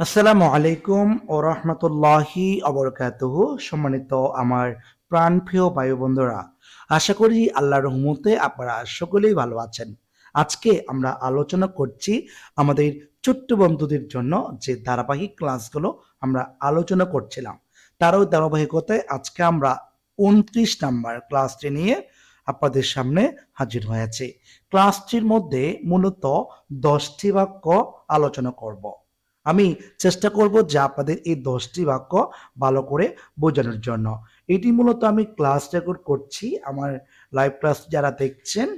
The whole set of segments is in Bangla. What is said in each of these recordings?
আসসালামু আলাইকুম ও রহমতুল্লাহি অবরকাতুহ সম্মানিত আমার প্রাণপ্রিয় বায়ু বন্ধুরা, আশা করি আল্লাহর রহমতে আপনারা সকলেই ভালো আছেন। আজকে আমরা আলোচনা করছি আমাদের ছোট্ট বন্ধুদের জন্য যে ধারাবাহিক ক্লাসগুলো আমরা আলোচনা করছিলাম। তারও ধারাবাহিকতায় আজকে আমরা উনত্রিশ নাম্বার ক্লাসটি নিয়ে আপনাদের সামনে হাজির হয়েছে। ক্লাসটির মধ্যে মূলত দশটি বাক্য আলোচনা করব। আমি চেষ্টা করব যে আপনাদের এই দশটি বাক্য ভালো করে বোঝানোর জন্য। এটি মূলত আমি ক্লাস রেকর্ড করছি, আমার লাইভ ক্লাস যারা দেখছেন,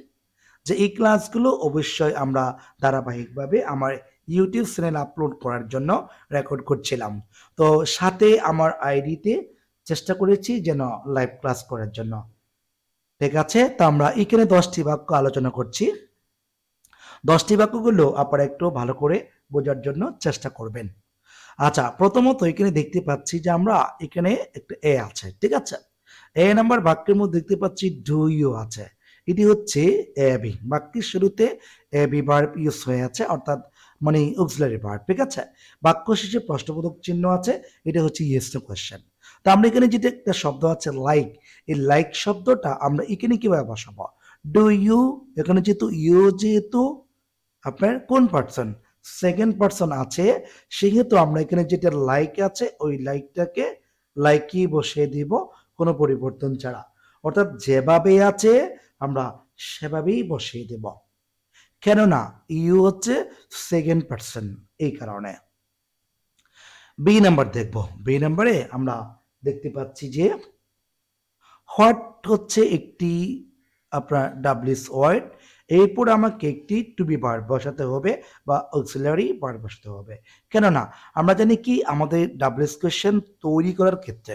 যে এই ক্লাসগুলো অবশ্যই আমরা ধারাবাহিকভাবে আমার ইউটিউব চ্যানেল আপলোড করার জন্য রেকর্ড করছিলাম। তো সাথে আমার আইডিতে চেষ্টা করেছি যেন লাইভ ক্লাস করার জন্য। ঠিক আছে? তো আমরা এখানে দশটি বাক্য আলোচনা করছি। দশটি বাক্যগুলো আপনারা একটু ভালো করে বোঝার জন্য চেষ্টা করবেন। আচ্ছা প্রথমত এখানে দেখতে পাচ্ছি যে আমরা এখানে একটা এ আছে, ঠিক আছে? এ নাম্বার বাক্যের মধ্যে দেখতে পাচ্ছি ডু ইউ আছে। এটি হচ্ছে এবি বাক্যের শুরুতে এবি ভার্ব ইউজ হয়ে আছে, অর্থাৎ মানে অক্সিলারি ভার্ব, ঠিক আছে? বাক্য শেষে প্রশ্নবোধক চিহ্ন আছে, এটা হচ্ছে ইয়েস নো কোয়েশ্চেন তো আমরা এখানে যেটা একটা শব্দ আছে লাইক এই লাইক শব্দটা আমরা এখানে কীভাবে বসাবো? ডু ইউ এখানে যেহেতু ইউ যেহেতু আপনার কোন পার্সন সেকেন্ড পার্সন আছে, সেহেতু আমরা এখানে যেটা লাইক আছে, ওই লাইকটাকে লাইকই বসিয়ে দিব, কোনো পরিবর্তন ছাড়া। অর্থাৎ যেভাবে আছে, আমরা সেভাবেই বসিয়ে দেব। কেননা ইউ হচ্ছে সেকেন্ড পার্সন এই কারণে। বি নাম্বার দেখব। বি নাম্বারে আমরা দেখতে পাচ্ছি যে হোয়াট হচ্ছে একটি আপনার ডাব্লিউস ওয়ার্ড এরপর আমাকে একটি টু বি বার, বসাতে হবে বা অক্সিলারি বার বসাতে হবে। কেননা, আমরা জানি কি আমাদের ডাব্লিউএস কোয়েশ্চেন তৈরি করার ক্ষেত্রে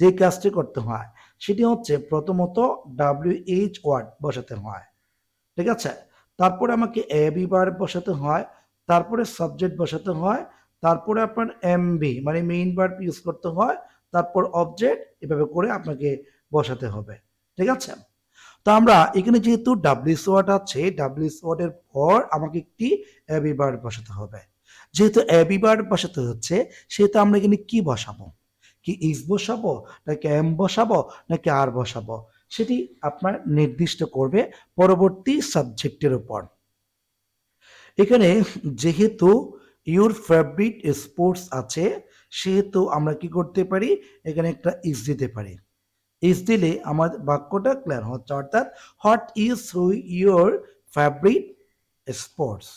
যে কাজটি করতে হয়, সেটি হচ্ছে প্রথমত ডাব্লিউ এইচ ওয়ার্ড বসাতে হয়। ঠিক আছে? তারপরে আমাকে এ বি বার বসাতে হয়, তারপরে সাবজেক্ট বসাতে হয়, তারপরে আপনার এম বি মানে মেইন বার ইউজ করতে হয়, তারপর অবজেক্ট এভাবে করে আপনাকে বসাতে হবে। ঠিক আছে? তো আমরা এখানে যেহেতু ডাব্লিউস ওয়ার্ড আছে ডাব্লিউস ওয়ার্ডের পর আমাকে একটি এবি বার বসাতে হবে। যেহেতু এবি বার বসাতে হচ্ছে, সেহেতু আমরা এখানে কি বসাবো? কি ইস বসাবো, নাকি এম বসাবো, নাকি আর বসাবো? সেটি আপনার নির্দিষ্ট করবে পরবর্তী সাবজেক্টের উপর। এখানে যেহেতু ইউর ফেভারিট স্পোর্টস আছে, সেহেতু আমরা কি করতে পারি? এখানে একটা ইস দিতে পারি। ইস দিলে আমার বাক্যটা ক্লিয়ার হচ্ছে, অর্থাৎ what is your favourite sports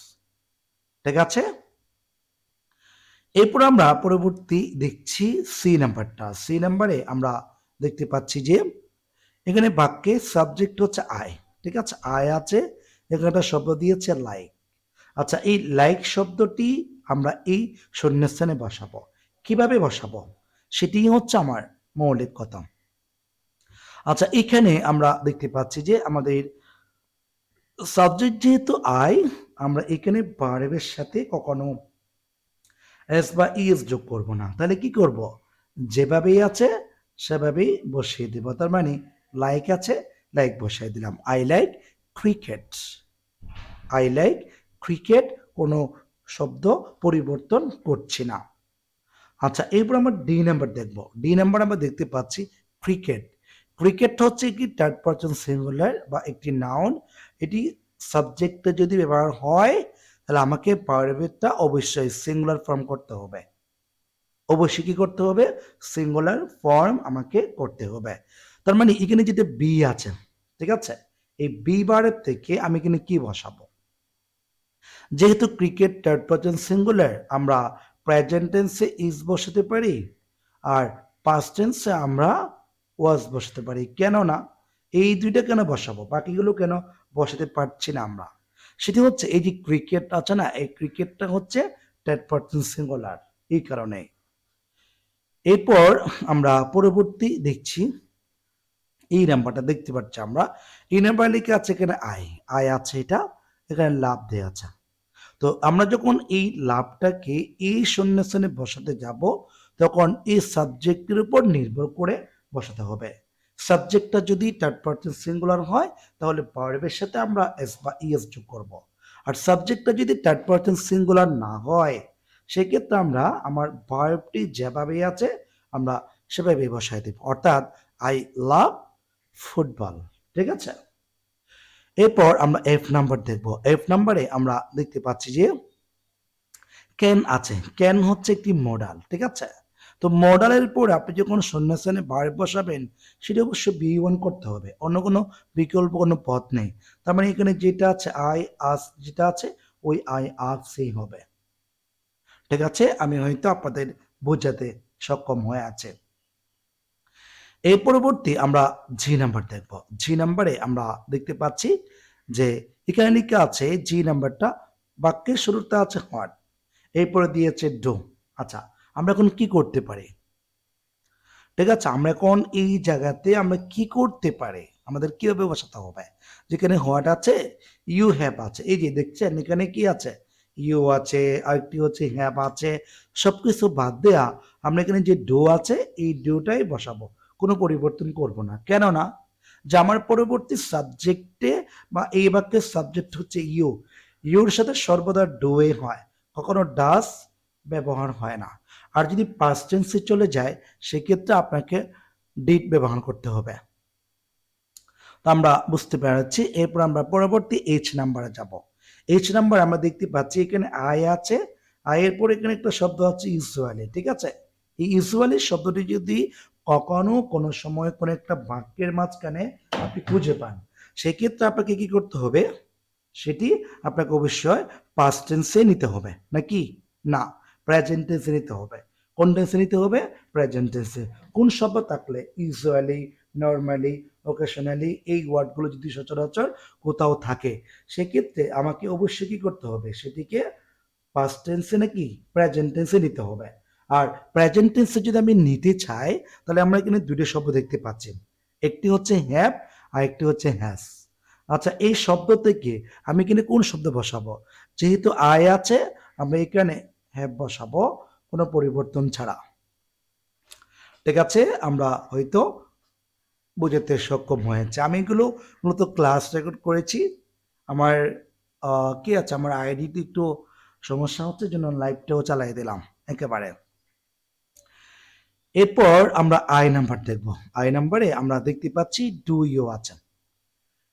ঠিক আছে? এরপর আমরা পরবর্তী দেখছি সি নাম্বারটা সি নাম্বারে আমরা দেখতে পাচ্ছি যে, এখানে বাক্যে সাবজেক্ট হচ্ছে আয় ঠিক আছে? আয় আছে, এখানে একটা শব্দ দিয়েছে লাইক আচ্ছা এই লাইক শব্দটি আমরা এই শূন্যস্থানে বসাবো। কীভাবে বসাবো? সেটি হচ্ছে আমার মৌলিক কথা। আচ্ছা এখানে আমরা দেখতে পাচ্ছি যে আমাদের সাবজেক্ট যেহেতু আই আমরা এখানে বারেবের সাথে কখনো এস বা ইএস যোগ করব না। তাহলে কি করব? যেভাবেই আছে, সেভাবেই বসিয়ে দেব। তার মানে লাইক আছে লাইক বসিয়ে দিলাম। I like cricket I like cricket কোনো শব্দ পরিবর্তন করছি না। আচ্ছা এরপর আমরা ডি নাম্বার দেখব। ডি নাম্বার আমরা দেখতে পাচ্ছি ক্রিকেট ক্রিকেট হচ্ছে কি থার্ড পার্সন সিঙ্গুলার বা একটি নাউন এটি সাবজেক্টে যদি ব্যবহার হয়, তাহলে আমাকে পারবেটটা অবশ্যই সিঙ্গুলার ফর্ম করতে হবে। অবশ্যই কি করতে হবে? সিঙ্গুলার ফর্ম আমাকে করতে হবে। তার মানে এখানে যেটা বি আছে, ঠিক আছে? এই বি বারের থেকে আমি এখানে কি বসাবো? যেহেতু ক্রিকেট থার্ড পার্সন সিঙ্গুলার আমরা প্রেজেন্ট টেন্সে ইজ বসাতে পারি, আর পাস্ট টেন্সে আমরা ওয়াজ বসাতে পারি। কেন না এই দুইটা কেন বসাবো? বাকিগুলো কেন বসাতে পারছি না আমরা? সেটি হচ্ছে এই যে ক্রিকেট আছে না, এই ক্রিকেটটা হচ্ছে টেট পার্সন সিঙ্গুলার এই কারণে। এরপর আমরা পরবর্তী দেখছি। এই নাম্বারটা দেখতে পাচ্ছি আমরা। এই নাম্বার লিখে আছে এখানে আয় আয় আছে এটা, এখানে লাভ দেওয়া আছে। তো আমরা যখন এই লাভটাকে এই শূন্যস্থানে বসাতে যাব, তখন এই সাবজেক্টের উপর নির্ভর করে বসাতে হবে। সাবজেক্টটা যদি থার্ড পার্সন সিঙ্গুলার হয়, তাহলে ভার্বের সাথে আমরা এস বা ইএস যোগ করব। আর সাবজেক্টটা যদি থার্ড পার্সন সিঙ্গুলার না হয়, সেক্ষেত্রে আমরা আমার ভার্বটি যেভাবে আছে, আমরা সেভাবে বসাই দেব। অর্থাৎ আই লাভ ফুটবল ঠিক আছে? এরপর আমরা এফ নাম্বার দেখব। এফ নাম্বারে আমরা দেখতে পাচ্ছি যে ক্যান আছে। ক্যান হচ্ছে একটি মডাল ঠিক আছে? তো মডালের পর আপনি যখন শূন্যস্থানে বার বসাবেন, সেটা অবশ্যই বি ওয়ান করতে হবে। অন্য কোনো বিকল্প কোনো পথ নেই। তার মানে এখানে যেটা আছে, আই, আস যেটা আছে, ওই আই, আস সেই হবে। ঠিক আছে? আমি হয়তো আপনাদের বোঝাতে সক্ষম হয়ে আছে। এর পরবর্তী আমরা জি নাম্বার দেখব। জি নাম্বারে আমরা দেখতে পাচ্ছি যে এখানে লেখা আছে, জি নাম্বারটা বাক্যের শুরুতে আছে হোয়াট এরপরে দিয়েছে ডো। আচ্ছা আমরা এখন কি করতে পারি? ঠিক আছে, আমরা এখন এই জায়গাতে আমরা কি করতে পারি? আমাদের কীভাবে বসাতে হবে? যেখানে হোয়াট আছে ইউ হ্যাভ আছে। এই যে দেখছেন, এখানে কি আছে? ইউ আছে, আরেকটি হচ্ছে হ্যাভ আছে। সবকিছু বাদ দেয়া আমরা এখানে যে ডো আছে, এই ডোটাই বসাবো। কোনো পরিবর্তন করব না। কেননা, যে আমার পরবর্তী সাবজেক্টে বা এই বাক্যের সাবজেক্ট হচ্ছে ইউ ইউর সাথে সর্বদা ডোয়ে হয়। কখনো ডাস ব্যবহার হয় না। আর যদি পাস্ট টেন্সে চলে যায়, সেক্ষেত্রে আপনাকে ডিট ব্যবহার করতে হবে। তো আমরা বুঝতে পারছি। এরপর আমরা পরবর্তী এইচ নাম্বারে যাব। এইচ নাম্বার আমরা দেখতে পাচ্ছি, এখানে আয় আছে। আয়ের পর এখানে একটা শব্দ আছে ইউজুয়ালি ঠিক আছে? এই ইউজুয়ালি শব্দটি যদি কখনো কোনো সময় কোনো একটা বাক্যের মাঝখানে আপনি খুঁজে পান, সেক্ষেত্রে আপনাকে কি করতে হবে? সেটি আপনাকে অবশ্যই পাস্ট টেন্সে নিতে হবে। নাকি? না। প্রেজেন্ট টেন্সে নিতে হবে। কোন টেন্সে নিতে হবে? প্রেজেন্ট টেন্সে কোন শব্দ থাকলে ইউজুয়ালি নর্মালি ওকেশনালি এই ওয়ার্ডগুলো যদি সচরাচর কোথাও থাকে, সেক্ষেত্রে আমাকে অবশ্যই কী করতে হবে? সেটিকে পাস্ট টেন্সে নাকি প্রেজেন্ট টেন্সে নিতে হবে। আর প্রেজেন্ট টেন্সে যদি আমি নিতে চাই, তাহলে আমরা এখানে দুটো শব্দ দেখতে পাচ্ছি। একটি হচ্ছে হ্যাভ আর একটি হচ্ছে হ্যাস আচ্ছা এই শব্দ থেকে আমি এখানে কোন শব্দ বসাবো? যেহেতু আয় আছে, আমরা এখানে হ্যাভ বসাবো, কোনো পরিবর্তন ছাড়া। ঠিক আছে, আমরা হয়তো বোঝাতে সক্ষম হয়েছে। আমি এগুলো মূলত ক্লাস রেকর্ড করেছি। আমার কি আছে? আমার আইডিতে একটু সমস্যা হচ্ছে, জন্য লাইভটাও চালাই দিলাম, একেবারে। এরপর আমরা আই নাম্বার দেখব। আই নাম্বারে আমরা দেখতে পাচ্ছি ডু ইউ আছে।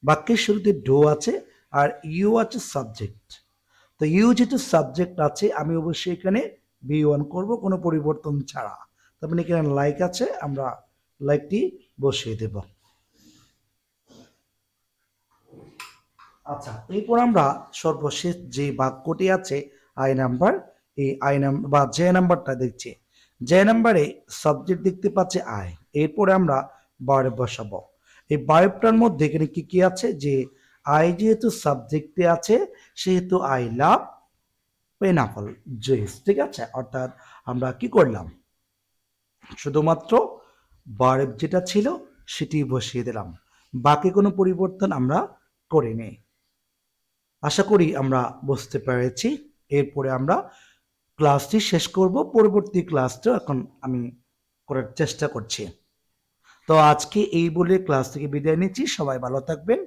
বাক্যের শুরুতে ডো আছে, আর ইউ আছে সাবজেক্ট তো ইউ যেহেতু সাবজেক্ট আছে, আমি অবশ্যই এখানে বি ওয়ান করব, কোনো পরিবর্তন ছাড়া। তার মানে এখানে লাইক আছে, আমরা লাইকটি বসিয়ে দেব। আচ্ছা এরপর আমরা সর্বশেষ যে বাক্যটি আছে আই নাম্বার এই আই নাম্বার বা যে নাম্বারটা দেখছি। যে নাম্বারে সাবজেক্ট দেখতে পাচ্ছি আই এরপরে আমরা বারেব বসাবো। এই বারেবটার মধ্যে এখানে কি কি আছে? যে যেহেতু সাবজেক্টে আছে, সেহেতু আই লাভ পেনাপল জুইস ঠিক আছে? অর্থাৎ আমরা কি করলাম? শুধুমাত্র বারেব যেটা ছিল, সেটি বসিয়ে দিলাম। বাকি কোনো পরিবর্তন আমরা করিনি। আশা করি আমরা বুঝতে পেরেছি। এরপরে আমরা ক্লাসটি শেষ করব। পরবর্তী ক্লাসটা এখন আমি করার চেষ্টা করছি। তো আজকে এই বলে ক্লাস থেকে বিদায় নিচ্ছি। সবাই ভালো থাকবেন।